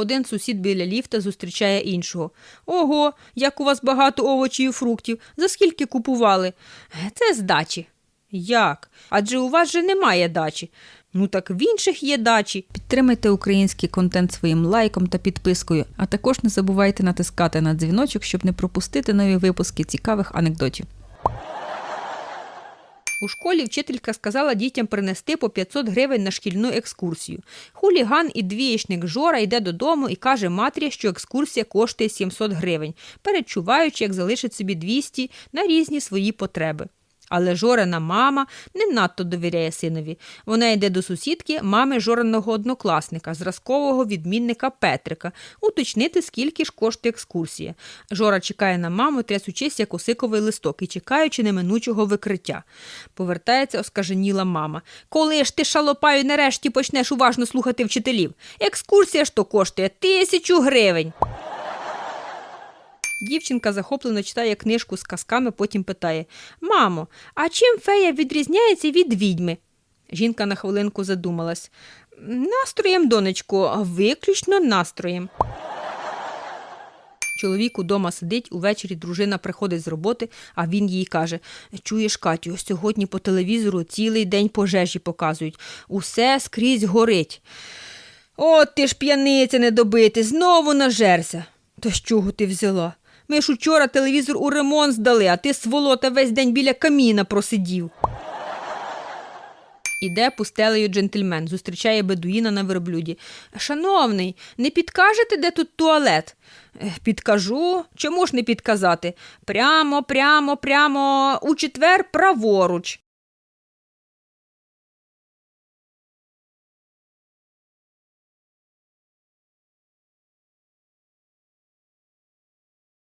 Один сусід біля ліфта зустрічає іншого. Ого, як у вас багато овочів і фруктів. За скільки купували? «Е, Це з дачі. Як? Адже у вас же немає дачі. Ну так в інших є дачі. Підтримайте український контент своїм лайком та підпискою, а також не забувайте натискати на дзвіночок, щоб не пропустити нові випуски цікавих анекдотів. У школі вчителька сказала дітям принести по 500 гривень на шкільну екскурсію. Хуліган і двієчник Жора йде додому і каже матері, що екскурсія коштує 700 гривень, передчуваючи, як залишить собі 200 на різні свої потреби. Але Жорина мама не надто довіряє синові. Вона йде до сусідки, мами Жореного однокласника, зразкового відмінника Петрика, уточнити, скільки ж коштує екскурсія. Жора чекає на маму, трясучись як осиковий листок і чекаючи неминучого викриття. Повертається оскаженіла мама. Коли ж ти шалопаю нарешті почнеш уважно слухати вчителів? Екскурсія ж то коштує тисячу гривень. Дівчинка захоплено читає книжку з казками, потім питає Мамо, а чим фея відрізняється від відьми? Жінка на хвилинку задумалась. Настроєм, донечко, виключно настроєм. Чоловік удома сидить, увечері дружина приходить з роботи, а він їй каже: Чуєш, Катю, сьогодні по телевізору цілий день пожежі показують. Усе скрізь горить. От ти ж п'яниця недобити, знову нажерся. Та з чого ти взяла? Ми ж учора телевізор у ремонт здали, а ти сволота весь день біля каміна просидів. Іде пустелею джентльмен, зустрічає бедуїна на верблюді. Шановний, не підкажете, де тут туалет? «Е, Підкажу. Чому ж не підказати? Прямо, прямо, прямо у четвер праворуч.